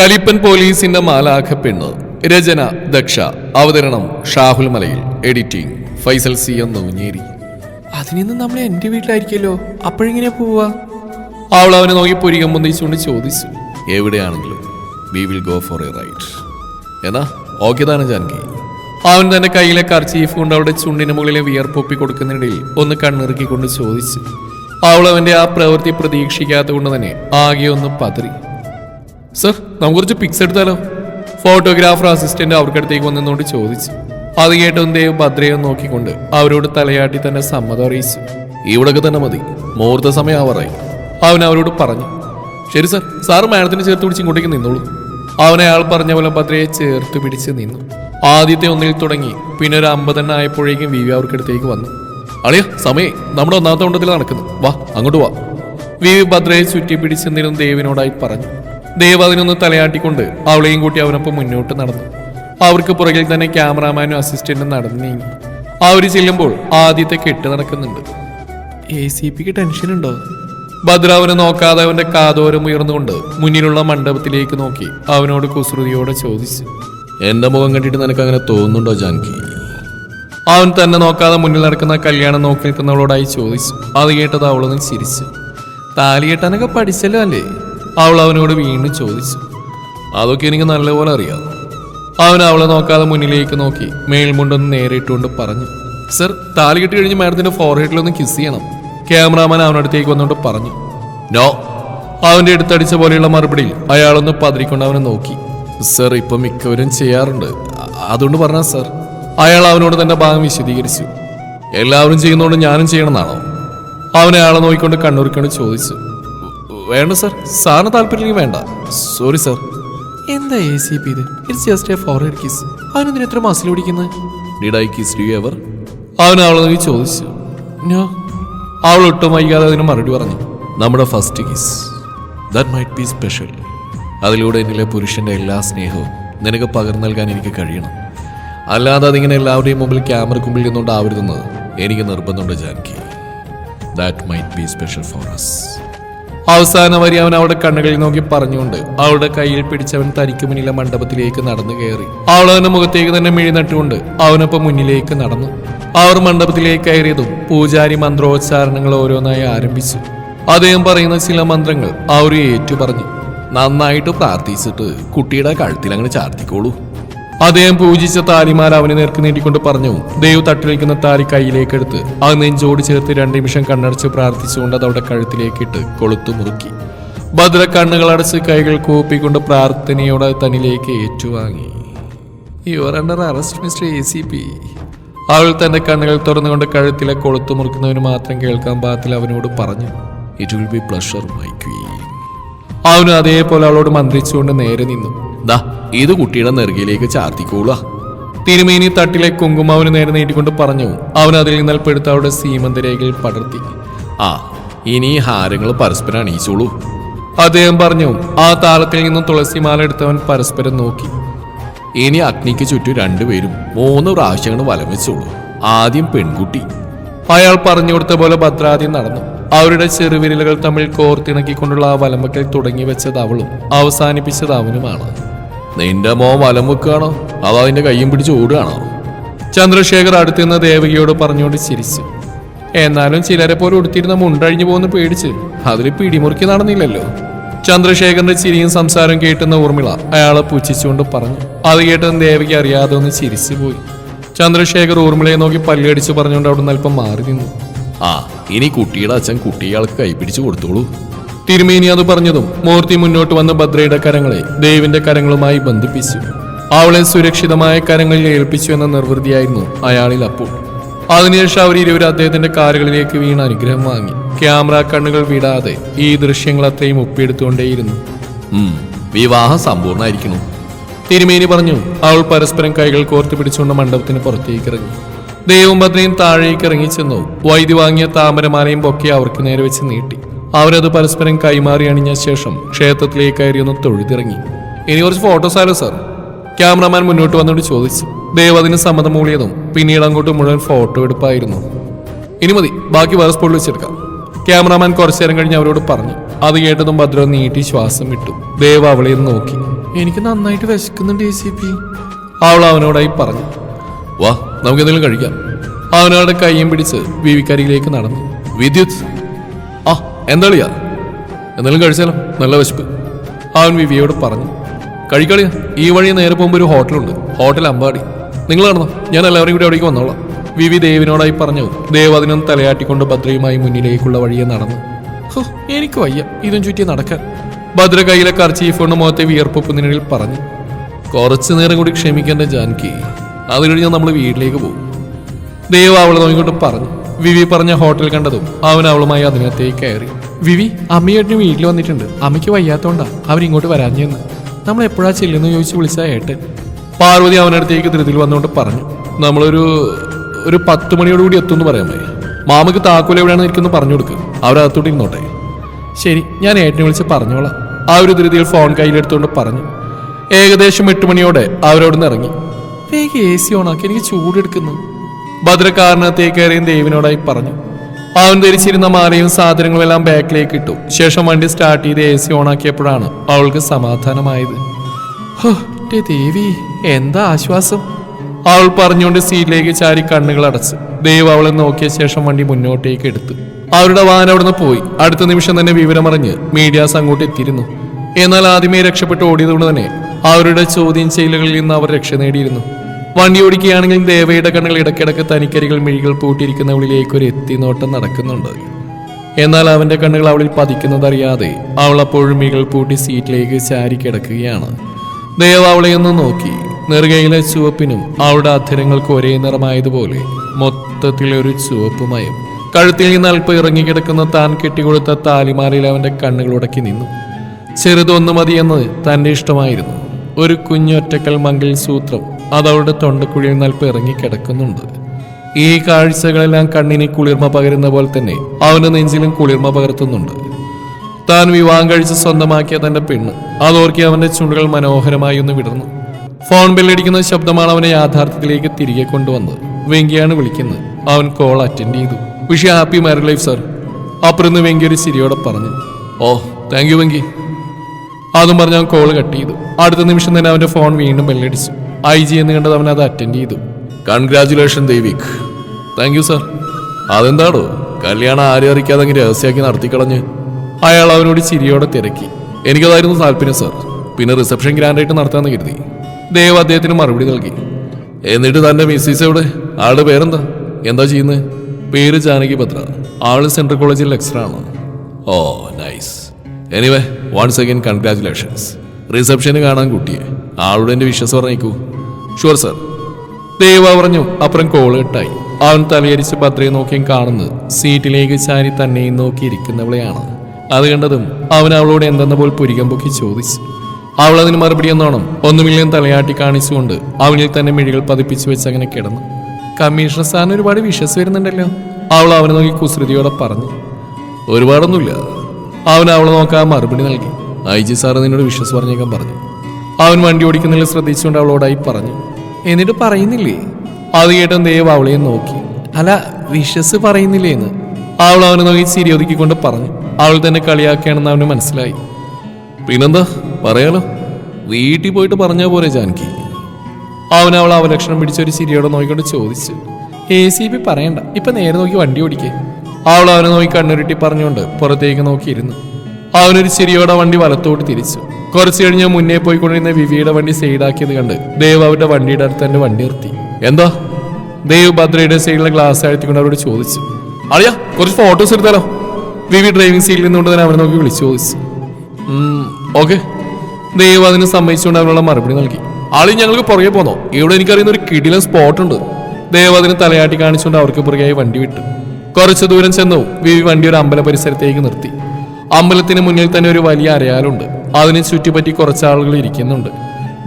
കലിപ്പൻ പോലീസിന്റെ മാലാഖ പെണ്ണ് രചന ദക്ഷ. അവതരണം Shahul Malayil. Editing Faisal C M Noonjeri അതിനിന്ന് നമ്മൾ എന്റെ വീട്ടിലായിരിക്കല്ലോ അപ്പോഴെങ്ങനെ പോവാ അവൾ അവനെ നോക്കി പൊരികം പൊന്തിച്ചുകൊണ്ട് ചോദിച്ചു. എവിടെയാണെങ്കിലും we will go for a right എന്നാ ഓക്കെ താന ജാൻകി അവൻ തന്റെ കയ്യിലെ കർച്ചീഫ് കൊണ്ട് അവിടെ ചുണ്ടിന് മുകളിലെ വിയർപ്പൊപ്പി കൊടുക്കുന്നതിനിടയിൽ ഒന്ന് കണ്ണിറുക്കിക്കൊണ്ട് ചോദിച്ചു. അവൾ അവന്റെ ആ പ്രവൃത്തി പ്രതീക്ഷിക്കാത്ത കൊണ്ട് തന്നെ ആകെ ഒന്ന് പതറി. സർ നമുക്ക് കുറച്ച് പിക്സ് എടുത്താലോ? ഫോട്ടോഗ്രാഫർ അസിസ്റ്റന്റ് അവർക്കടുത്തേക്ക് വന്നതുകൊണ്ട് ചോദിച്ചു. അത് കേട്ട് ദേവ് ഭദ്രയും നോക്കിക്കൊണ്ട് അവരോട് തലയാട്ടി തന്നെ സമ്മതം അറിയിച്ചു. ഇവിടൊക്കെ തന്നെ മതി. മുഹൂർത്ത സമയം ആവറായി. അവൻ അവരോട് പറഞ്ഞു. ശരി സർ സാറ് മാഡത്തിന് ചേർത്ത് പിടിച്ച് ഇങ്ങോട്ടേക്ക് നിന്നോളൂ. അവനെ അയാൾ പറഞ്ഞ പോലെ ഭദ്രയെ ചേർത്ത് പിടിച്ച് നിന്നു. ആദ്യത്തെ ഒന്നിൽ തുടങ്ങി പിന്നെ ഒരു അമ്പതെണ്ണ ആയപ്പോഴേക്കും വി വി അവർക്കടുത്തേക്ക് വന്നു. അളിയ സമയം നമ്മുടെ ഒന്നാമത്തെ ഉണ്ടത്തിൽ നടക്കുന്നു വാ അങ്ങോട്ട് വാ. വി വി ഭദ്രയെ ചുറ്റി പിടിച്ചെന്നിരുന്ന് ദേവിനോടായി പറഞ്ഞു. ദേവ് അതിനൊന്ന് തലയാട്ടിക്കൊണ്ട് അവളെയും കൂട്ടി അവനൊപ്പം മുന്നോട്ട് നടന്നു. അവർക്ക് പുറകിൽ തന്നെ ക്യാമറാമാനും അസിസ്റ്റന്റും നടന്നു നീങ്ങി. അവർ ചെല്ലുമ്പോൾ ആദ്യത്തെ കെട്ട് നടക്കുന്നുണ്ട്. എ സി പിക്ക് ടെൻഷൻ ഉണ്ടോ ഭദ്ര അവനെ നോക്കാതെ അവന്റെ കാതോരം ഉയർന്നുകൊണ്ട് മുന്നിലുള്ള മണ്ഡപത്തിലേക്ക് നോക്കി അവനോട് കുസൃതിയോടെ ചോദിച്ചു. എന്റെ മുഖം കണ്ടിട്ട് നിനക്ക് അങ്ങനെ തോന്നുന്നുണ്ടോ ജാൻകി? അവൻ തന്നെ നോക്കാതെ മുന്നിൽ നടക്കുന്ന കല്യാണം നോക്കി നിൽക്കുന്നവളോടായി ചോദിച്ചു. അത് കേട്ടത് അവളൊന്ന് ചിരിച്ചു. താലി കെട്ടാനൊക്കെ പഠിച്ചല്ലോ അല്ലേ? അവൾ അവനോട് വീണ്ടും ചോദിച്ചു അതൊക്കെ എനിക്ക് നല്ലപോലെ അറിയാം. അവൻ അവളെ നോക്കാതെ മുന്നിലേക്ക് നോക്കി മേൽമുണ്ടൊന്ന് നേരിട്ടുകൊണ്ട് പറഞ്ഞു സർ താലി കെട്ടി കഴിഞ്ഞ് മാഡത്തിന്റെ ഫോർഹെഡിലൊന്ന് കിസ് ചെയ്യണം. ക്യാമറാമാൻ അവനടുത്തേക്ക് വന്നുകൊണ്ട് പറഞ്ഞു നോ. അവന്റെ അടുത്തടിച്ച പോലെയുള്ള മറുപടിയിൽ അയാളൊന്ന് പതിരിക്കൊണ്ട് അവനെ നോക്കി സർ ഇപ്പം മിക്കവരും ചെയ്യാറുണ്ട്. അതുകൊണ്ട് പറഞ്ഞ സർ. അയാൾ അവനോട് തന്റെ ഭാഗം വിശദീകരിച്ചു എല്ലാവരും ചെയ്യുന്നതുകൊണ്ട് ഞാനും ചെയ്യണമെന്നാണോ അവനെ അയാളെ നോക്കിക്കൊണ്ട് കണ്ണൂർക്കൊണ്ട് ചോദിച്ചു വേണ്ട സർ. സാറിന് താല്പര്യം വേണ്ട. സോറി സർ എന്താ എ സി പി ഇത്? It's just a forward kiss അവനെന്തിനാ എത്ര മസിൽ പിടിക്കുന്നത് ഡിഡ് ചോദിച്ചു. നോ അവൾ ഒട്ടും വൈകാതെ അതിന് മറുപടി പറഞ്ഞു. നമ്മുടെ first kiss that might be special അതിലൂടെ എന്നിലെ പുരുഷന്റെ എല്ലാ സ്നേഹവും നിനക്ക് പകർന്നു നൽകാൻ എനിക്ക് കഴിയണം. അല്ലാതെ അതിങ്ങനെ എല്ലാവരുടെയും മുമ്പിൽ ക്യാമറ മുമ്പിൽ നിന്നുകൊണ്ടാവരുതെന്ന് എനിക്ക് നിർബന്ധമുണ്ട് Janki. That might be special for us അവസാന വരി അവൻ അവളുടെ കണ്ണുകളിൽ നോക്കി പറഞ്ഞുകൊണ്ട് അവളുടെ കയ്യിൽ പിടിച്ചവൻ തനിക്ക് മുന്നിലെ മണ്ഡപത്തിലേക്ക് നടന്നു കയറി. അവൾ അവന്റെ മുഖത്തേക്ക് തന്നെ മിഴി നട്ടുകൊണ്ട് അവനൊപ്പം മുന്നിലേക്ക് നടന്നു. അവർ മണ്ഡപത്തിലേക്ക് കയറിയതും പൂജാരി മന്ത്രോച്ചാരണങ്ങൾ ഓരോന്നായി ആരംഭിച്ചു. അദ്ദേഹം പറയുന്ന ചില മന്ത്രങ്ങൾ അവർ ഏറ്റു പറഞ്ഞു. നന്നായിട്ട് പ്രാർത്ഥിച്ചിട്ട് കുട്ടിയുടെ കഴുത്തിൽ അങ്ങനെ ചാർത്തിക്കോളൂ. അദ്ദേഹം പൂജിച്ച താലിമാല അവനെ നേർക്ക് നീട്ടിക്കൊണ്ട് പറഞ്ഞു ദേവ് തട്ടിലിരിക്കുന്ന താലി കയ്യിലേക്ക് എടുത്ത് അത് നെഞ്ചോട് ചേർത്ത് രണ്ട് നിമിഷം കണ്ണടച്ച് പ്രാർത്ഥിച്ചുകൊണ്ട് അത് അവിടെ കഴുത്തിലേക്കിട്ട് കൊളുത്തു മുറുക്കി. ഭദ്ര കണ്ണുകൾ അടച്ച് കൈകൾ കൂപ്പിക്കൊണ്ട് പ്രാർത്ഥനയോടെ തന്നിലേക്ക് ഏറ്റുവാങ്ങി. Your under arrest mister A C P അവൾ തന്റെ കണ്ണുകൾ തുറന്നുകൊണ്ട് കഴുത്തിലെ കൊളുത്തു മുറുക്കുന്നവന് മാത്രം കേൾക്കാൻ പാകത്തിൽ അവനോട് പറഞ്ഞു it will be pleasure my queen അവനും അതേപോലെ അവളോട് മന്ത്രിച്ചുകൊണ്ട് നേരെ നിന്നു. ദാ ഇത് കുട്ടിയുടെ നെറുകയിലേക്ക് ചാർത്തിക്കോളുക. തിരുമേനി തട്ടിലെ കുങ്കുമാവിന് നേരെ നീട്ടിക്കൊണ്ട് പറഞ്ഞു അവൻ അതിൽ നിന്നാൽ പെടുത്തവരുടെ സീമന്തരേഖയിൽ പടർത്തി. ആ ഇനി ഹാരങ്ങൾ പരസ്പരം അണിയിച്ചോളൂ. അദ്ദേഹം പറഞ്ഞു ആ താളത്തിൽ നിന്നും തുളസിമാല എടുത്തവൻ പരസ്പരം നോക്കി. ഇനി അഗ്നിക്ക് ചുറ്റും രണ്ടുപേരും മൂന്ന് പ്രാവശ്യങ്ങൾ വലം വെച്ചോളൂ. ആദ്യം പെൺകുട്ടി. അയാൾ പറഞ്ഞു കൊടുത്ത പോലെ ഭദ്രാദ്യം നടന്നു. അവരുടെ ചെറുവിരലുകൾ തമ്മിൽ കോർത്തിണക്കിക്കൊണ്ടുള്ള ആ വലമ്പക്കൽ തുടങ്ങി വെച്ചത് അവളും അവസാനിപ്പിച്ചത് അവനുമാണ്. നിന്റെ മോൻ വലം വെക്കുകയാണോ? അതോ അതിന്റെ കയ്യും പിടിച്ച് ഓടുകയാണോ? ചന്ദ്രശേഖർ അടുത്തുനിന്ന് ദേവകിയോട് പറഞ്ഞുകൊണ്ട് ചിരിച്ചു. എന്നാലും ചിലരെ പോലെ ഉടുത്തിരുന്ന മുണ്ടഴിഞ്ഞു പോകുന്ന പേടിച്ച് അതിൽ പിടിമുറുക്കി നടന്നില്ലല്ലോ. ചന്ദ്രശേഖരന്റെ ചിരിയും സംസാരം കേട്ടുന്ന ഊർമിള അയാളെ പുച്ഛിച്ചുകൊണ്ട് പറഞ്ഞു. അത് കേട്ടെന്ന് ദേവകി അറിയാതെ ഒന്ന് ചിരിച്ചു പോയി. ചന്ദ്രശേഖർ ഊർമിളയെ നോക്കി പല്ലടിച്ചു പറഞ്ഞുകൊണ്ട് അവിടെ നിന്ന് അല്പം മാറി നിന്നു. ആ ഇനി കുട്ടിയുടെ അച്ഛൻ കുട്ടിയാൾക്ക് കൈപിടിച്ചു കൊടുത്തോളൂ. തിരുമേനി അത് പറഞ്ഞതും മൂർത്തി മുന്നോട്ട് വന്ന ഭദ്രയുടെ കരങ്ങളെ ദേവിന്റെ കരങ്ങളുമായി ബന്ധിപ്പിച്ചു. അവളെ സുരക്ഷിതമായ കരങ്ങളിൽ ഏൽപ്പിച്ചു എന്ന നിർവൃതിയായിരുന്നു അയാളിൽ അപ്പോൾ. അതിനുശേഷം അവർ ഇരുവരും അദ്ദേഹത്തിന്റെ കാറുകളിലേക്ക് വീണ അനുഗ്രഹം വാങ്ങി. ക്യാമറ കണ്ണുകൾ വിടാതെ ഈ ദൃശ്യങ്ങൾ അത്രയും ഒപ്പിയെടുത്തുകൊണ്ടേയിരുന്നു. വിവാഹം സമ്പൂർണമായിരിക്കുന്നു. തിരുമേനി പറഞ്ഞു അവൾ പരസ്പരം കൈകൾ കോർത്ത് പിടിച്ചുകൊണ്ട് മണ്ഡപത്തിന് പുറത്തേക്ക് ഇറങ്ങി. ദൈവം ഭദ്രയും താഴേക്ക് ഇറങ്ങി ചെന്നു. വൈദ്യു വാങ്ങിയ താമരമാലയും പൊക്കെ അവർക്ക് നേരെ വെച്ച് നീട്ടി. അവരത് പരസ്പരം കൈമാറി അണിഞ്ഞ ശേഷം ക്ഷേത്രത്തിലേക്ക് കയറി ഒന്ന് തൊഴുതിറങ്ങി. ഇനി കുറച്ച് ഫോട്ടോസ് ആലോ സാർ ക്യാമറമാൻ മുന്നോട്ട് വന്നുകൊണ്ട് ചോദിച്ചു. ദേവ് അതിന് സമ്മതം മൂളിയതും പിന്നീട് അങ്ങോട്ട് മുഴുവൻ ഫോട്ടോ എടുപ്പായിരുന്നു. ഇനി മതി ബാക്കി വേറെ സ്പോട്ടിൽ വെച്ചെടുക്കാം. ക്യാമറാമാൻ കുറച്ചു നേരം കഴിഞ്ഞ് അവരോട് പറഞ്ഞു. അത് കേട്ടതും ഭദ്ര നീട്ടി ശ്വാസം വിട്ടു. ദേവ അവളെ നോക്കി. എനിക്ക് നന്നായിട്ട് വിശക്കുന്നുണ്ട് എ സി പി അവൾ അവനോടായി പറഞ്ഞു. വാ നമുക്ക് എന്തെങ്കിലും കഴിക്കാം. അവനവളുടെ കൈയും പിടിച്ച് വിവിക്കരിയിലേക്ക് നടന്നു. വിദ്യുത്. എന്താളിയാ? എന്തെങ്കിലും കഴിച്ചാലോ? നല്ല വിശപ്പ്. അവൻ വിവിയോട് പറഞ്ഞു കഴിക്കളിയാ ഈ വഴി നേരെ പോകുമ്പോൾ ഒരു ഹോട്ടലുണ്ട്. ഹോട്ടൽ അമ്പാടി. നിങ്ങൾ കാണുന്നോ? ഞാൻ എല്ലാവരും കൂടി അവിടേക്ക് വന്നോളാം. വിവി ദേവിനോടായി പറഞ്ഞു ദേവ് അതിനൊന്ന് തലയാട്ടിക്കൊണ്ട് ഭദ്രയുമായി മുന്നിലേക്കുള്ള വഴിയെ നടന്നു. ഹോ, എനിക്ക് വയ്യ ഇതും ചുറ്റി നടക്കാൻ. ഭദ്ര കയ്യിലെ കർച്ചീഫ് കൊണ്ട് മുഖത്തെ വിയർപ്പൊപ്പുന്നതിനിടയിൽ പറഞ്ഞു കുറച്ചു നേരം കൂടി ക്ഷമിക്കേണ്ട ജാൻകി. അത് കഴിഞ്ഞാൽ നമ്മൾ വീട്ടിലേക്ക് പോകും. ദേവ് അവളെ നോക്കിക്കൊണ്ട് പറഞ്ഞു വിവി പറഞ്ഞ ഹോട്ടൽ കണ്ടതും അവൻ അവളുമായി അതിനകത്തേക്ക് കയറി. വിവി അമ്മയേട്ടന് വീട്ടിൽ വന്നിട്ടുണ്ട്. അമ്മയ്ക്ക് വയ്യാത്തോണ്ടാ അവരിങ്ങോട്ട് വരാഞ്ഞെന്ന് നമ്മൾ എപ്പോഴാ ചെല്ലുന്നു ചോദിച്ച് വിളിച്ച ഏട്ടൻ. പാർവതി അവനടുത്തേക്ക് ധൃതിയിൽ വന്നുകൊണ്ട് പറഞ്ഞു. നമ്മളൊരു ഒരു പത്ത് മണിയോടുകൂടി എത്തുമെന്ന് പറയാൻ മതി മാമക്ക് താക്കോൽ എവിടെയാണ് ഇരിക്കുന്നത് പറഞ്ഞു കൊടുക്ക്. അവരകത്തോട്ട് ഇരുന്നോട്ടെ. ശരി ഞാൻ ഏട്ടനെ വിളിച്ച് പറഞ്ഞോളാം. ആ ഒരു ധൃതിയിൽ ഫോൺ കയ്യിലെടുത്തുകൊണ്ട് പറഞ്ഞു. ഏകദേശം എട്ട് മണിയോടെ അവരോട് ഇറങ്ങി. വേഗം എ സി ഓണാക്കി എനിക്ക് ചൂടെടുക്കുന്നു. ഭദ്രക്കാരനകത്തേക്ക് കയറിയും ദേവിനോടായി പറഞ്ഞു. അവൻ ധരിച്ചിരുന്ന മാലയും സാധനങ്ങളും എല്ലാം ബാക്കിലേക്ക് ഇട്ടു. ശേഷം വണ്ടി സ്റ്റാർട്ട് ചെയ്ത് എ സി ഓണാക്കിയപ്പോഴാണ് അവൾക്ക് സമാധാനമായത്. ദേവി എന്താ ആശ്വാസം? അവൾ പറഞ്ഞുകൊണ്ട് സീറ്റിലേക്ക് ചാരി കണ്ണുകൾ അടച്ച്. ദേവ് അവളെ നോക്കിയ ശേഷം വണ്ടി മുന്നോട്ടേക്ക് എടുത്തു. അവരുടെ വാഹനം അവിടുന്ന് പോയി. അടുത്ത നിമിഷം തന്നെ വിവരമറിഞ്ഞ് മീഡിയാസ് അങ്ങോട്ട് എത്തിയിരുന്നു. എന്നാൽ ആദ്യമേ രക്ഷപ്പെട്ട് ഓടിയതുകൊണ്ട് തന്നെ അവരുടെ ചോദ്യം ചെയ്യലുകളിൽ നിന്ന് അവർ രക്ഷ നേടിയിരുന്നു. വണ്ടി ഓടിക്കുകയാണെങ്കിൽ ദേവയുടെ കണ്ണുകൾ ഇടയ്ക്കിടയ്ക്ക് തനിക്കരികൾ മിഴികൾ പൂട്ടിയിരിക്കുന്ന അവളിലേക്ക് ഒരു എത്തിനോട്ടം നടക്കുന്നുണ്ട്. എന്നാൽ അവന്റെ കണ്ണുകൾ അവളിൽ പതിക്കുന്നതറിയാതെ അവൾ അപ്പോഴും മികൾ പൂട്ടി സീറ്റിലേക്ക് ചാരി കിടക്കുകയാണ്. ദേവ അവളെ ഒന്ന് നോക്കി. നെറുകയിലെ ചുവപ്പിനും അവളുടെ അധരങ്ങൾക്ക് ഒരേ നിറമായതുപോലെ മൊത്തത്തിൽ ഒരു ചുവപ്പ് കഴുത്തിൽ നിന്ന് അല്പം ഇറങ്ങിക്കിടക്കുന്ന താൻ കെട്ടിക്കൊടുത്ത താലിമാലയിൽ അവന്റെ കണ്ണുകൾ ഉടക്കി നിന്നു. ചെറുതൊന്നു മതിയെന്ന് തന്റെ ഇഷ്ടമായിരുന്നു. ഒരു കുഞ്ഞൊറ്റക്കൽ മങ്കിൽ സൂത്രം അതവളുടെ തൊണ്ടക്കുഴിയിൽ നൽപ്പ് ഇറങ്ങിക്കിടക്കുന്നുണ്ട്. ഈ കാഴ്ചകളെല്ലാം കണ്ണിന് കുളിർമ പകരുന്ന പോലെ തന്നെ അവന് നെഞ്ചിലും കുളിർമ പകർത്തുന്നുണ്ട്. താൻ വിവാഹം കഴിച്ച് സ്വന്തമാക്കിയ തന്റെ പെണ്ണ്. അതോർക്കി അവന്റെ ചുണ്ടുകൾ മനോഹരമായി ഒന്ന് വിടർന്നു. ഫോൺ ബില്ലടിക്കുന്ന ശബ്ദമാണ് അവനെ യാഥാർത്ഥ്യത്തിലേക്ക് തിരികെ കൊണ്ടുവന്നത്. വെങ്കിയാണ് വിളിക്കുന്നത്. അവൻ കോൾ അറ്റൻഡ് ചെയ്തു. Wish happy married life sir. അപ്പുറന്ന് Venki ഒരു സിരിയോടെ പറഞ്ഞു. Oh thank you Venki. അതും പറഞ്ഞ് അവൻ കോൾ കട്ട് ചെയ്തു. അടുത്ത നിമിഷം തന്നെ അവന്റെ ഫോൺ വീണ്ടും ബെല്ലടിച്ചു. ഐ ജി എന്ന് കണ്ടത് അവൻ അത് അറ്റൻഡ് ചെയ്തു. Congratulation Devik. Thank you sir അതെന്താടോ? കല്യാണം ആരും അറിയിക്കാതെ അങ്ങ് രഹസ്യമാക്കി നടത്തിക്കളഞ്ഞ് അയാൾ അവനോട് ചിരിയോടെ തിരക്കി. എനിക്കതായിരുന്നു താല്പര്യം സർ പിന്നെ റിസപ്ഷൻ ഗ്രാൻഡായിട്ട് നടത്താമെന്ന് കരുതി. ദേവ് അദ്ദേഹത്തിന് മറുപടി നൽകി. എന്നിട്ട് തന്റെ മിസ്സിസ് എവിടെ? ആളുടെ പേരെന്താ? എന്താ ചെയ്യുന്നത് പേര് ജാനകി ഭദ്ര. ആൾ സെൻട്രൽ കോളേജിൽ ലെക്ചറാണ് ഓ nice anyway once again congratulations റിസപ്ഷന് കാണാൻ കുട്ടിയെ. ആളുടെ എന്റെ വിശ്വാസം പറഞ്ഞേക്കൂ. ഷുവർ സർ ദേവ പറഞ്ഞു അപ്പുറം കോൾ കെട്ടായി അവൻ തലയരിച്ച് ഭദ്രയെ നോക്കിയും കാണുന്നത് സീറ്റിലേക്ക് ചാരി തന്നെയും നോക്കിയിരിക്കുന്നവളെയാണ്. അത് കണ്ടതും അവൻ അവളോട് എന്തെന്ന പോൽ പുരികം പൊക്കി ചോദിച്ചു. അവൾ അതിന് മറുപടി എന്നോണം ഒന്നുമില്ലെന്ന് തലയാട്ടി കാണിച്ചുകൊണ്ട് അവനിൽ തന്നെ മിഴികൾ പതിപ്പിച്ചു വെച്ച് അങ്ങനെ കിടന്നു. കമ്മീഷണർ സാറിന് ഒരുപാട് വിശ്വസ് വരുന്നുണ്ടല്ലോ. അവൾ അവനെ നോക്കി കുസൃതിയോടെ പറഞ്ഞു. ഒരുപാടൊന്നുമില്ല. അവൻ അവളെ നോക്കാൻ മറുപടി നൽകി. ഐ ജി സാറ് നിന്നോട് വിശ്വസ് പറഞ്ഞേക്കാൻ പറഞ്ഞു. അവൻ വണ്ടി ഓടിക്കുന്നതിൽ ശ്രദ്ധിച്ചുകൊണ്ട് അവളോടായി പറഞ്ഞു. എന്നിട്ട് പറയുന്നില്ലേ? അത് കേട്ടും ദേവ് അവളെ നോക്കി. അല്ല വിശ്വസ് പറയുന്നില്ലേ എന്ന്? അവൾ അവനെ നോക്കി ചിരി ഒതുക്കിക്കൊണ്ട് പറഞ്ഞു. അവൾ തന്നെ കളിയാക്കുകയാണെന്ന് അവന് മനസ്സിലായി. പിന്നെന്താ? പറയാലോ. വീട്ടിൽ പോയിട്ട് പറഞ്ഞാ പോരെ ജാനകി അവൻ അവൾ അവലക്ഷണം പിടിച്ചൊരു ചിരിയോടെ നോക്കിക്കൊണ്ട് ചോദിച്ചു. എ സി പി പറയണ്ട. ഇപ്പൊ നേരെ നോക്കി വണ്ടി ഓടിക്കേ. അവൾ അവനെ നോക്കി കണ്ണുരുട്ടി പറഞ്ഞുകൊണ്ട് പുറത്തേക്ക് നോക്കിയിരുന്നു. അവനൊരു ചിരിയോടെ വണ്ടി വലത്തോട്ട് തിരിച്ചു. കുറച്ച് കഴിഞ്ഞ് മുന്നേ പോയിക്കൊണ്ടിരുന്ന വിവിയുടെ വണ്ടി സൈഡാക്കിയത് കണ്ട് ദേവ് അവരുടെ വണ്ടിയുടെ അടുത്ത് എന്റെ വണ്ടി നിർത്തി. എന്താ? ദേവ് ഭദ്രയുടെ സൈഡിലെ ഗ്ലാസ് അഴുത്തിക്കൊണ്ട് അവരോട് ചോദിച്ചു. അറിയാ കുറച്ച് ഫോട്ടോസ് എടുത്താലോ? വിവി ഡ്രൈവിംഗ് സീറ്റിൽ നിന്നുകൊണ്ട് തന്നെ അവരെ നോക്കി വിളിച്ചു ചോദിച്ചു. ഓക്കെ ദൈവം അതിന് സമ്മതിച്ചുകൊണ്ട് അവനുള്ള മറുപടി നൽകി. ആളി ഞങ്ങൾക്ക് പുറകെ പോന്നോ? ഇവിടെ എനിക്കറിയുന്ന ഒരു കിടിലൻ സ്പോട്ട് ഉണ്ട്. ദേവ് അതിന് തലയാട്ടി കാണിച്ചുകൊണ്ട് അവർക്ക് പുറകെയായി വണ്ടി വിട്ടു. കുറച്ചു ദൂരം ചെന്നു വിവി വണ്ടി ഒരു അമ്പല പരിസരത്തേക്ക് നിർത്തി. അമ്പലത്തിന് മുന്നിൽ തന്നെ ഒരു വലിയ അരയാലുണ്ട്. അതിനെ ചുറ്റിപ്പറ്റി കുറച്ച് ആളുകൾ ഇരിക്കുന്നുണ്ട്.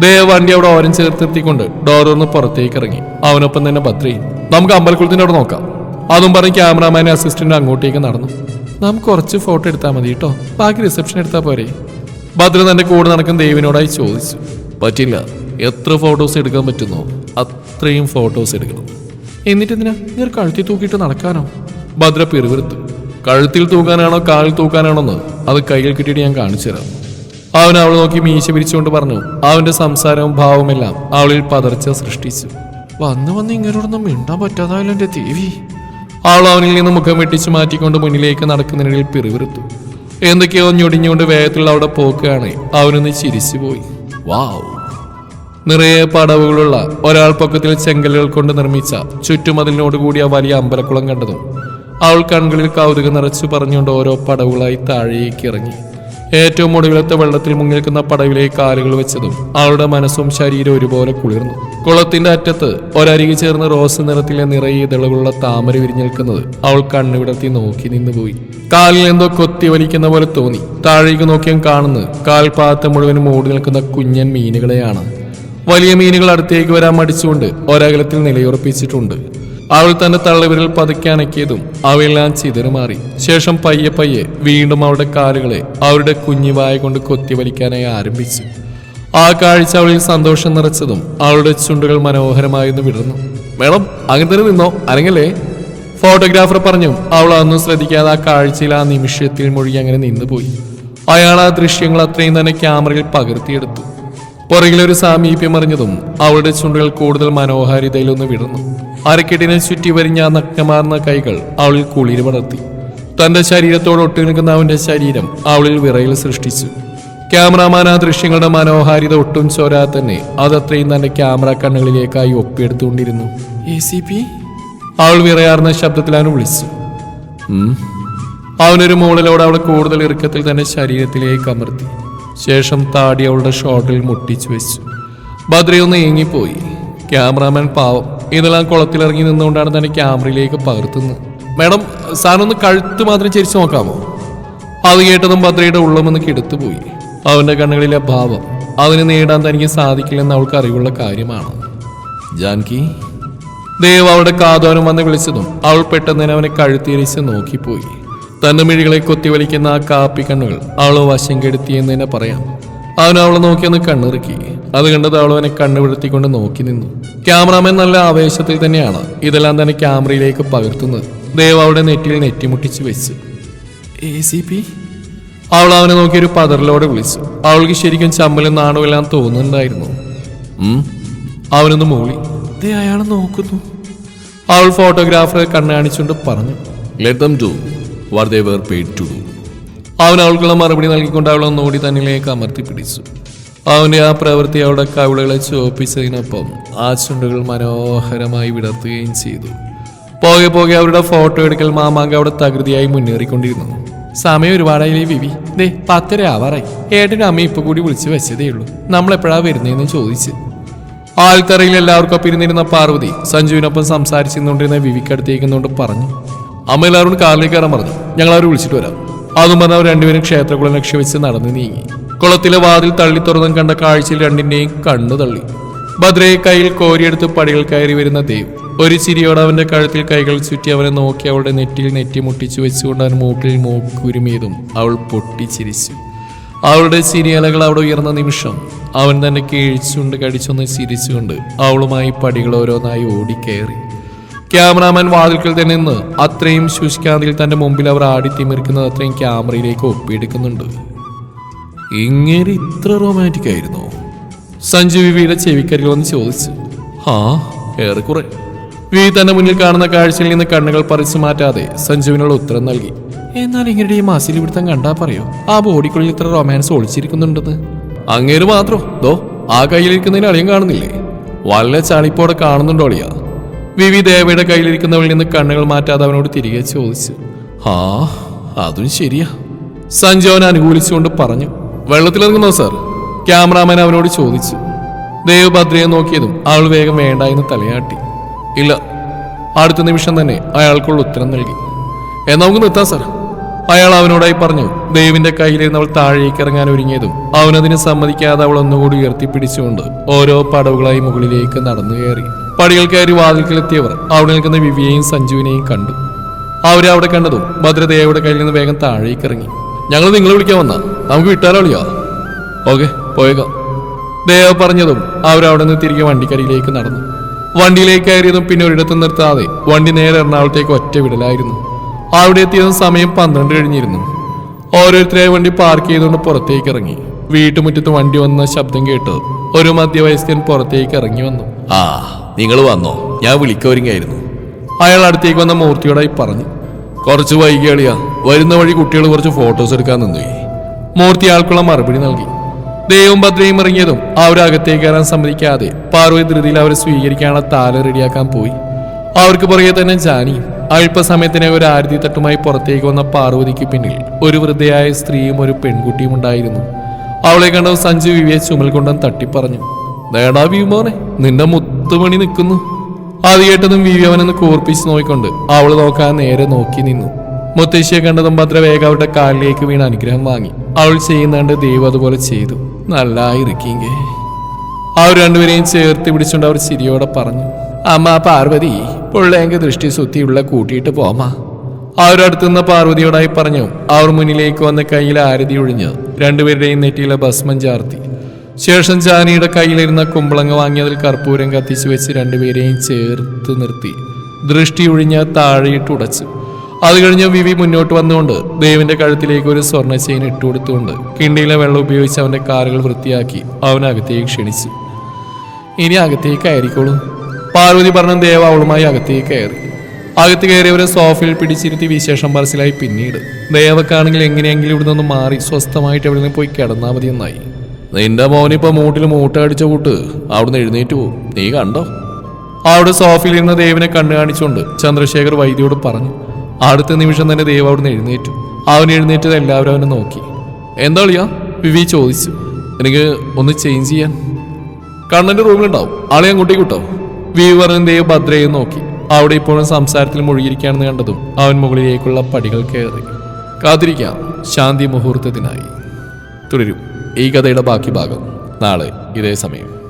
ദേവ് വണ്ടി അവിടെ ഓരം ചേർത്തെത്തിക്കൊണ്ട് ഡോറിന്ന് പുറത്തേക്ക് ഇറങ്ങി. അവനൊപ്പം തന്നെ ഭദ്രയും നമുക്ക് അമ്പലക്കുളത്തിന്റെ അവിടെ നോക്കാം. അതും പറഞ്ഞ് ക്യാമറാമാനെ അസിസ്റ്റന്റ് അങ്ങോട്ടേക്ക് നടന്നു. നാം കുറച്ച് ഫോട്ടോ എടുത്താൽ മതി കേട്ടോ ബാക്കി റിസപ്ഷൻ എടുത്താൽ പോരെ. ഭദ്ര തന്റെ കൂടെ നടക്കുന്ന ദേവിനോടായി ചോദിച്ചു. പറ്റില്ല. എത്ര ഫോട്ടോസ് എടുക്കാൻ പറ്റുന്നോ? അത്രയും ഫോട്ടോസ് എടുക്കണം. എന്നിട്ട് എന്തിനാ നീ കഴുത്തിൽ തൂക്കിയിട്ട് നടക്കാനോ? ഭദ്ര പിറുവിരുത്തു കഴുത്തിൽ തൂക്കാനാണോ കാലിൽ തൂക്കാനാണോന്ന് അത് കയ്യിൽ കിട്ടിയിട്ട് ഞാൻ കാണിച്ചു തരാം അവൻ അവൾ നോക്കി മീശ പിരിച്ചുകൊണ്ട് പറഞ്ഞു അവന്റെ സംസാരവും ഭാവമെല്ലാം അവളിൽ പതർച്ച സൃഷ്ടിച്ചു. വന്ന് വന്ന് ഇങ്ങനോടൊന്നും മിണ്ടാൻ പറ്റാതായാലും എന്റെ ദേവി. അവൾ അവനിൽ നിന്ന് മുഖം വെട്ടിച്ചു മാറ്റിക്കൊണ്ട് മുന്നിലേക്ക് നടക്കുന്നതിനിടയിൽ പിറിവിറുത്തു എന്തൊക്കെയോ ഞൊടിഞ്ഞുകൊണ്ട് വേഗത്തിൽ അവിടെ പോക്കുകയാണ്. അവനൊന്ന് ചിരിച്ചുപോയി വാവ്. നിറയെ പടവുകളുള്ള ഒരാൾ പൊക്കത്തിൽ ചെങ്കലുകൾ കൊണ്ട് നിർമ്മിച്ച ചുറ്റുമതിലിനോട് കൂടിയ വലിയ അമ്പലക്കുളം കണ്ടതും അവൾ കൺകളിൽ കൗതുകം നിറച്ചു പറഞ്ഞുകൊണ്ട് ഓരോ പടവുകളായി താഴേക്ക് ഇറങ്ങി. ഏറ്റവും ഒടുവിലത്തെ വെള്ളത്തിൽ മുങ്ങിൽക്കുന്ന പടവിലേ കാലുകൾ വെച്ചതും അവളുടെ മനസ്സും ശരീരവും ഒരുപോലെ കുളിർന്നു. കുളത്തിന്റെ അറ്റത്ത് ഒരരികി ചേർന്ന് റോസ് നിറത്തിലെ നിറയെ ഇതളുകളുള്ള താമര വിരിഞ്ഞേൽക്കുന്നത് അവൾ കണ്ണുവിടത്തി നോക്കി നിന്നുപോയി. കാലിൽ എന്തോ കൊത്തി വലിക്കുന്ന പോലെ തോന്നി. താഴേക്ക് നോക്കിയാൽ കാണുന്നത് കാൽപാദത്തെ മുഴുവൻ മൂടി നിൽക്കുന്ന കുഞ്ഞൻ മീനുകളെയാണ്. വലിയ മീനുകൾ അടുത്തേക്ക് വരാൻ മടിച്ചുകൊണ്ട് ഒരകലത്തിൽ നിലയുറപ്പിച്ചിട്ടുണ്ട്. അവൾ തന്റെ തള്ളവിരൽ പതുക്കെ അണക്കിയതും അവയെല്ലാം ചിതറുമാറി ശേഷം പയ്യെ പയ്യെ വീണ്ടും അവളുടെ കാലുകളെ അവരുടെ കുഞ്ഞിവായ കൊണ്ട് കൊത്തി വലിക്കാനായി ആരംഭിച്ചു. ആ കാഴ്ച അവളിൽ സന്തോഷം നിറച്ചതും അവളുടെ ചുണ്ടുകൾ മനോഹരമായെന്ന് വിടർന്നു. മേളം അങ്ങനെ തന്നെ നിന്നോ? അരങ്ങല്ലേ ഫോട്ടോഗ്രാഫർ പറഞ്ഞു അവൾ അതൊന്നും ശ്രദ്ധിക്കാതെ ആ കാഴ്ചയിൽ ആ നിമിഷത്തിൽ മുഴുകി അങ്ങനെ നിന്നുപോയി. അയാൾ ആ ദൃശ്യങ്ങൾ അത്രയും തന്നെ ക്യാമറയിൽ പകർത്തിയെടുത്തു. പുറകിലൊരു സാമീപ്യം അറിഞ്ഞതും അവളുടെ ചുണ്ടുകൾ കൂടുതൽ മനോഹാരിതയിലൊന്ന് വിടർന്നു. അരക്കെട്ടിനെ ചുറ്റി വരിഞ്ഞ നഗ്നമാർന്ന കൈകൾ അവളിൽ കുളിര് പടർത്തി തന്റെ ശരീരത്തോട് ഒട്ടി നിൽക്കുന്ന അവന്റെ ശരീരം അവളിൽ വിറയിൽ സൃഷ്ടിച്ചു. ക്യാമറാമാൻ ആ ദൃശ്യങ്ങളുടെ മനോഹാരിത ഒട്ടും ചോരാതെ തന്നെ അതത്രയും തന്റെ ക്യാമറ കണ്ണുകളിലേക്കായി ഒപ്പിയെടുത്തുകൊണ്ടിരുന്നു. എ സി പി അവൾ വിറയാർന്ന ശബ്ദത്തിലാണ് വിളിച്ചു. അവനൊരു മുകളിലോട് അവൾ കൂടുതൽ ഇറുക്കത്തിൽ തന്റെ ശരീരത്തിലേക്ക് അമർത്തി. ശേഷം താടി അവളുടെ ഷോട്ടിൽ മുട്ടിച്ചു വെച്ചു. ഭദ്രയൊന്ന് ഏങ്ങിപ്പോയി. ക്യാമറാമാൻ പാവം. ഇതെല്ലാം കുളത്തിലിറങ്ങി നിന്നുകൊണ്ടാണ് തന്നെ ക്യാമറയിലേക്ക് പകർത്തുന്നത്. മാഡം സാറൊന്ന് കഴുത്ത് മാത്രം ചരിച്ചു നോക്കാമോ? അത് കേട്ടതും ഭദ്രയുടെ ഉള്ളമെന്ന് കിടത്തുപോയി. അവന്റെ കണ്ണുകളിലെ ഭാവം അതിന് നേടാൻ തനിക്ക് സാധിക്കില്ലെന്ന് അവൾക്ക് അറിവുള്ള കാര്യമാണ്. ജാൻകി ദേവ് അവളുടെ കാതോരം വന്ന് വിളിച്ചതും അവൾ പെട്ടെന്ന് തന്നെ അവനെ കഴുത്തിരിച്ച് നോക്കിപ്പോയി. തന്റെ മിഴികളെ കൊത്തിവലിക്കുന്ന ആ കാപ്പി കണ്ണുകൾ അവൾ വശം കെടുത്തിയെന്ന് തന്നെ പറയാം. അവൻ അവളെ നോക്കിയൊന്ന് കണ്ണിറുക്കി. അത് കണ്ടത് അവൾ അവനെ കണ്ണുപിടുത്തിക്കൊണ്ട് നോക്കി നിന്നു. ക്യാമറാമാൻ നല്ല ആവേശത്തിൽ തന്നെയാണ് ഇതെല്ലാം തന്നെ ക്യാമറയിലേക്ക് പകർത്തുന്നത്. ദേവ് അവളുടെ നെറ്റിയിൽ നെറ്റിമുട്ടിച്ച് വെച്ചു. എ സി പി അവൾ അവനെ നോക്കി ഒരു പതറിലോടെ വിളിച്ചു. അവൾക്ക് ശരിക്കും ചമ്മലും നാണുമെല്ലാം തോന്നുന്നുണ്ടായിരുന്നു. അവനൊന്ന് മൂളി. ദേ അയാളെ നോക്കുന്നു. അവൾ ഫോട്ടോഗ്രാഫറെ കണ്ണാണിച്ചുകൊണ്ട് പറഞ്ഞു. Let them do what they were paid to do അവൻ അവൾക്കുള്ള മറുപടി നൽകിക്കൊണ്ട് അവൾ ഒന്നുകൂടി തന്നിലേക്ക് അമർത്തി പിടിച്ചു അവന്റെ ആ പ്രവൃത്തി അവിടെ കവിളുകളെ ചോപ്പിച്ചതിനൊപ്പം ആ ചുണ്ടുകൾ മനോഹരമായി വിടർത്തുകയും ചെയ്തു. പോകെ പോകെ അവരുടെ ഫോട്ടോ എടുക്കൽ മാമാങ്ക അവിടെ തകൃതിയായി മുന്നേറിക്കൊണ്ടിരുന്നു. സമയം ഒരുപാടായില്ലേ വിവി? ദേ പത്തര ആവാറായി. ഏട്ടനും അമ്മ ഇപ്പൊ കൂടി വിളിച്ചു വെച്ചതേ ഉള്ളൂ. നമ്മൾ എപ്പോഴാ വരുന്നതെന്ന് ചോദിച്ച്. ആൽത്തറയിൽ എല്ലാവർക്കും ഒപ്പം ഇരുന്നിരുന്ന പാർവതി സഞ്ജുവിനൊപ്പം സംസാരിച്ചിരുന്നുകൊണ്ടിരുന്ന വിവിക്ക് നിന്നുകൊണ്ട് പറഞ്ഞു. അമ്മ എല്ലാവരും കാറിലേക്ക് കയറാൻ പറഞ്ഞു. ഞങ്ങൾ അവർ വിളിച്ചിട്ട് വരാം. അതും പറഞ്ഞ് അവർ രണ്ടുപേരും ക്ഷേത്രകുളം ലക്ഷ്യം വെച്ച് നടന്നു നീങ്ങി. കുളത്തിലെ വാതിൽ തള്ളി തുറന്നും കണ്ട കാഴ്ചയിൽ രണ്ടിന്റെയും കണ്ണു തള്ളി. ഭദ്രയെ കയ്യിൽ കോരിയെടുത്ത് പടികൾ കയറി വരുന്ന ദേവ്. ഒരു ചിരിയോടെ അവന്റെ കഴുത്തിൽ കൈകൾ ചുറ്റി അവനെ നോക്കി അവളുടെ നെറ്റിയിൽ നെറ്റി മുട്ടിച്ചു വെച്ചുകൊണ്ട് അവൻ മൂക്കിൽ മൂക്കുരുമിയതും അവൾ പൊട്ടിച്ചിരിച്ചു. അവളുടെ ചിരിയലകൾ അവിടെ ഉയർന്ന നിമിഷം അവൻ തന്നെ കീഴ്ച്ചുകൊണ്ട് കടിച്ചൊന്ന് ചിരിച്ചുകൊണ്ട് അവളുമായി പടികൾ ഓരോന്നായി ഓടിക്കയറി. ക്യാമറാമാൻ വാതിൽക്കൽ തന്നെ നിന്ന് അത്രയും ശുഷ്കാന്തിയിൽ തന്റെ മുമ്പിൽ അവർ ആടി തിമിർക്കുന്നത് അത്രയും ക്യാമറയിലേക്ക് ഒപ്പിയെടുക്കുന്നുണ്ട്. ഇങ്ങനെ ഇത്ര റൊമാന്റിക് ആയിരുന്നു? സഞ്ജു വിവിയുടെ ചെവിക്കരികൾ വന്ന് ചോദിച്ചു ആ ഏറെക്കുറെ. വി തന്റെ മുന്നിൽ കാണുന്ന കാഴ്ചയിൽ നിന്ന് കണ്ണുകൾ പറിച്ചു മാറ്റാതെ സഞ്ജുവിനുള്ള ഉത്തരം നൽകി എന്നാൽ ഇങ്ങനെ ഈ മാസിൽ ഇവിടുത്തെ കണ്ടാ പറയോ? ആ ബോഡിക്കുള്ളിൽ ഇത്ര റൊമാൻസ് ഒളിച്ചിരിക്കുന്നുണ്ടെന്ന്. അങ്ങേര് മാത്രം ദോ ആ കയ്യിലിരിക്കുന്നതിന് അളിയും കാണുന്നില്ലേ? വല്ല ചളിപ്പോടെ കാണുന്നുണ്ടോ അളിയാ? വിവി ദേവയുടെ കയ്യിലിരിക്കുന്നവളിൽ നിന്ന് കണ്ണുകൾ മാറ്റാതെ അവനോട് തിരികെ ചോദിച്ചു ആ അതും ശരിയാ. സഞ്ജോൻ അനുകൂലിച്ചുകൊണ്ട് പറഞ്ഞു വെള്ളത്തിലിറങ്ങുന്നോ സാർ ക്യാമറാമാൻ അവനോട് ചോദിച്ചു. ദേവഭദ്രയെ നോക്കിയതും അവൾ വേഗം വേണ്ട എന്ന് തലയാട്ടി. ഇല്ല അടുത്ത നിമിഷം തന്നെ അയാൾക്കുള്ള ഉത്തരം നൽകി. എന്നാ നമുക്ക് നിർത്താം സാർ അയാൾ അവനോടായി പറഞ്ഞു ദേവിന്റെ കയ്യിലിരുന്ന് അവൾ താഴേക്ക് ഇറങ്ങാൻ ഒരുങ്ങിയതും അവനതിന് സമ്മതിക്കാതെ അവൾ ഒന്നുകൂടി ഉയർത്തിപ്പിടിച്ചുകൊണ്ട് ഓരോ പടവുകളായി മുകളിലേക്ക് നടന്നു കയറി. പടികൾ കയറി വാതിൽക്കിലെത്തിയവർ അവിടെ നിൽക്കുന്ന വിവിയെയും സഞ്ജുവിനെയും കണ്ടു. അവരവിടെ കണ്ടതും ഭദ്രദേവയുടെ കയ്യിൽ നിന്ന് വേഗം താഴേക്ക് ഇറങ്ങി. ഞങ്ങൾ നിങ്ങളെ വിളിക്കാൻ വന്നാ. നമുക്ക് വിട്ടാലോ അളിയാ ഓക്കെ പോയേക്കാം. ദേവ പറഞ്ഞതും അവരവിടെ നിന്ന് തിരികെ വണ്ടിക്കരിയിലേക്ക് നടന്നു. വണ്ടിയിലേക്ക് കയറിയതും പിന്നെ ഒരിടത്തും നിർത്താതെ വണ്ടി നേരെ എറണാകുളത്തേക്ക് ഒറ്റ വിടലായിരുന്നു. അവിടെ എത്തിയതും സമയം പന്ത്രണ്ട് കഴിഞ്ഞിരുന്നു. ഓരോരുത്തരെയും വണ്ടി പാർക്ക് ചെയ്തുകൊണ്ട് പുറത്തേക്ക് ഇറങ്ങി വീട്ടുമുറ്റത്ത് വണ്ടി വന്ന ശബ്ദം കേട്ട് ഒരു മധ്യവയസ്കൻ പുറത്തേക്ക് ഇറങ്ങി വന്നു. ആ നിങ്ങൾ വന്നോ? ഞാൻ വിളിക്കവരിങ്ങായിരുന്നു അയാൾ അടുത്തേക്ക് വന്ന മൂർത്തിയോടായി പറഞ്ഞു കുറച്ച് വൈകിയാളിയാ വരുന്ന വഴി കുട്ടികൾ കുറച്ച് ഫോട്ടോസ് എടുക്കാൻ നിന്നു. മൂർത്തി ആൾക്കുള്ള മറുപടി നൽകി. ദൈവം ഭദ്രയും ഇറങ്ങിയതും അവരകത്തേക്ക് കയറാൻ സമ്മതിക്കാതെ പാർവതി ധൃതിയിൽ അവരെ സ്വീകരിക്കാനുള്ള താല റെഡിയാക്കാൻ പോയി. അവർക്ക് പുറകെ തന്നെ ജാനിയും അല്പസമയത്തിനെ ഒരു ആരതി തട്ടുമായി പുറത്തേക്ക് വന്ന പാർവതിക്ക് പിന്നിൽ ഒരു വൃദ്ധയായ സ്ത്രീയും ഒരു പെൺകുട്ടിയും ഉണ്ടായിരുന്നു. അവളെ കണ്ട സഞ്ജു വിവിയെ ചുമൽ കൊണ്ടും തട്ടിപ്പറഞ്ഞു. നേടാ വിമോനെ നിന്റെ മുത്തുമണി നിൽക്കുന്നു. അത് കേട്ടതും വിവി അവനൊന്ന് കൂർപ്പിച്ച് നോക്കിക്കൊണ്ട് അവൾ നോക്കാൻ നേരെ നോക്കി നിന്നു. മുത്തശ്ശിയെ കണ്ടതും ഭദ്ര വേഗം അവരുടെ കാലിലേക്ക് വീണ് അനുഗ്രഹം വാങ്ങി. അവൾ ചെയ്യുന്നുണ്ട് ദൈവം അതുപോലെ ചെയ്തു. നല്ലായിരിക്കീങ്കേ അവർ രണ്ടുപേരെയും ചേർത്ത് പിടിച്ചുകൊണ്ട് അവർ ചിരിയോടെ പറഞ്ഞു അമ്മ പാർവതി പിള്ളേങ്ക ദൃഷ്ടി സുത്തിയുള്ള കൂട്ടിയിട്ട് പോമാ അവരടുത്തുനിന്ന് പാർവതിയോടായി പറഞ്ഞു അവർ മുന്നിലേക്ക് വന്ന് കയ്യിൽ ആരതി ഒഴിഞ്ഞ് രണ്ടുപേരുടെയും നെറ്റിയിലെ ഭസ്മം ചാർത്തി. ശേഷം ജാനിയുടെ കയ്യിലിരുന്ന കുമ്പളങ്ങ വാങ്ങിയതിൽ കർപ്പൂരം കത്തിച്ചു വെച്ച് രണ്ടുപേരെയും ചേർത്ത് നിർത്തി. ദൃഷ്ടി ഒഴിഞ്ഞ് താഴെയിട്ട് ഉടച്ചു. അത് കഴിഞ്ഞ് വിവി മുന്നോട്ട് വന്നുകൊണ്ട് ദേവിന്റെ കഴുത്തിലേക്ക് ഒരു സ്വർണ ചെയിൻ ഇട്ടുകൊടുത്തുകൊണ്ട് കിണ്ടിയിലെ വെള്ളം ഉപയോഗിച്ച് അവന്റെ കാറുകൾ വൃത്തിയാക്കി അവനകത്തേക്ക് ക്ഷണിച്ചു. ഇനി അകത്തേക്ക് ആയിരിക്കോളൂ പാർവതി പറഞ്ഞ ദേവ അവളുമായി അകത്തേക്ക് കയറി. അകത്ത് കയറിയവരെ സോഫയിൽ പിടിച്ചിരുത്തി വിശേഷം പറച്ചിലായി പിന്നീട്. ദേവക്കാണെങ്കിൽ എങ്ങനെയെങ്കിലും ഇവിടെ നിന്ന് മാറി സ്വസ്ഥമായിട്ട് എവിടെ നിന്ന് പോയി കിടന്നാൽ മതി എന്നായി നിന്റെ മോനിപ്പോ മൂട്ടിൽ മൂട്ട അടിച്ച കൂട്ട് അവിടുന്ന് എഴുന്നേറ്റ് പോകും നീ കണ്ടോ? അവിടെ സോഫയിൽ ഇരുന്ന ദേവിനെ കണ്ണു കാണിച്ചുകൊണ്ട് ചന്ദ്രശേഖർ വൈദ്യയോട് പറഞ്ഞു അടുത്ത നിമിഷം തന്നെ ദേവ് അവിടുന്ന് എഴുന്നേറ്റു. അവൻ എഴുന്നേറ്റത് എല്ലാവരും അവനെ നോക്കി. എന്താ കളിയാ വിവി ചോദിച്ചു. എനിക്ക് ഒന്ന് ചേഞ്ച് ചെയ്യാൻ. കണ്ണന്റെ റൂമിലുണ്ടാവും. ആളെ അങ്ങോട്ടേക്ക് വിട്ടോ. വി പറഞ്ഞ ദേവ് ഭദ്രയെ നോക്കി. അവിടെ ഇപ്പോഴും സംസാരത്തിൽ മുഴുകിയിരിക്കുകയാണെന്ന് കണ്ടതും അവൻ മുകളിലേക്കുള്ള പടികൾ കയറി. കാത്തിരിക്കാം. ശാന്തി മുഹൂർത്തത്തിനായി. തുടരും. ഈ കഥയുടെ ബാക്കി ഭാഗം നാളെ ഇതേ സമയം.